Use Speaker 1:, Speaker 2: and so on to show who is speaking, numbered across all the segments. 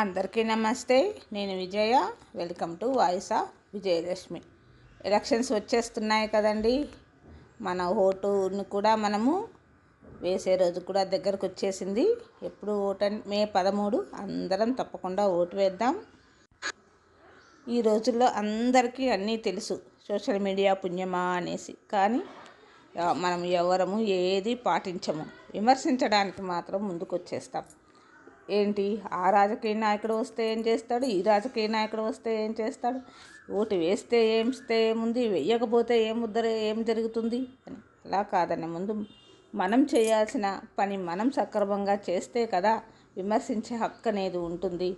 Speaker 1: అందరికీ నమస్తే నేను Vijaya. Welcome to voice of Vijayalakshmi elections వచ్చేస్తున్నాయి కదండి. మన ఓటును కూడా మనము వేసే రోజు కూడా దగ్గరకు వచ్చేసింది. ఎప్పుడు ఓటు మే పదమూడు అందరం తప్పకుండా ఓటు వేద్దాం. ఈ రోజుల్లో అందరికీ అన్నీ తెలుసు సోషల్ మీడియా పుణ్యమా అనేసి. కానీ మనం ఎవరము ఏది పాటించము విమర్శించడానికి మాత్రం ముందుకు వచ్చేస్తాం ఏంటి? ఆ రాజకీయ నాయకుడు వస్తే ఏం చేస్తాడు? ఈ రాజకీయ నాయకుడు వస్తే ఏం చేస్తాడు? ఓటు వేస్తే ఏం ఏముంది? వేయకపోతే ఏం ఏం జరుగుతుంది? అని. అలా కాదని ముందు మనం చేయాల్సిన పని మనం సక్రమంగా చేస్తే కదా విమర్శించే హక్కు అనేది ఉంటుంది.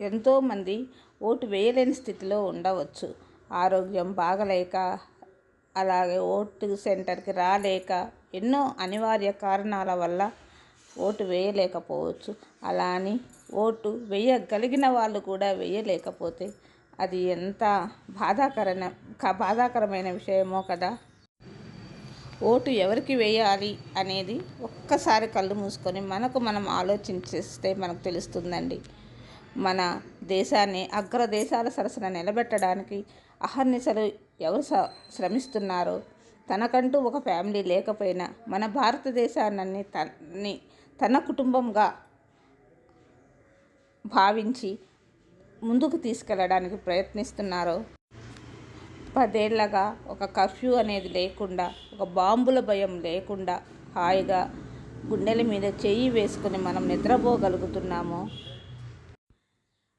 Speaker 1: ఎంతోమంది ఓటు వేయలేని స్థితిలో ఉండవచ్చు. ఆరోగ్యం బాగలేక అలాగే ఓటు సెంటర్కి రాలేక ఎన్నో అనివార్య కారణాల వల్ల ఓటు వేయలేకపోవచ్చు. అలా అని ఓటు వేయగలిగిన వాళ్ళు కూడా వేయలేకపోతే అది ఎంత బాధాకరణ బాధాకరమైన విషయమో కదా. ఓటు ఎవరికి వేయాలి అనేది ఒక్కసారి కళ్ళు మూసుకొని మనకు మనం ఆలోచించేస్తే మనకు తెలుస్తుందండి. మన దేశాన్ని అగ్ర దేశాల సరసన నిలబెట్టడానికి అహర్నిశలు ఎవరు శ్రమిస్తున్నారో తనకంటూ ఒక ఫ్యామిలీ లేకపోయినా మన భారతదేశాన్ని తన్ని తన కుటుంబంగా భావించి ముందుకు తీసుకెళ్ళడానికి ప్రయత్నిస్తున్నారో. పదేళ్ళగా ఒక కర్ఫ్యూ అనేది లేకుండా ఒక బాంబుల భయం లేకుండా హాయిగా గుండెల మీద చెయ్యి వేసుకుని మనం నిద్రపోగలుగుతున్నామో.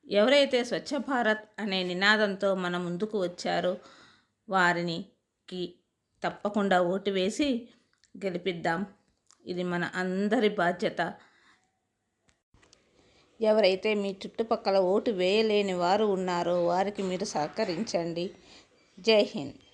Speaker 1: ఎవరైతే స్వచ్ఛ భారత్ అనే నినాదంతో మన ముందుకు వచ్చారో వారికి తప్పకుండా ఓటు వేసి గెలిపిద్దాం. ఇది మన అందరి బాధ్యత. ఎవరైతే మీ చుట్టుపక్కల ఓటు వేయలేని వారు ఉన్నారో వారికి మీరు సహకరించండి. జై హింద్.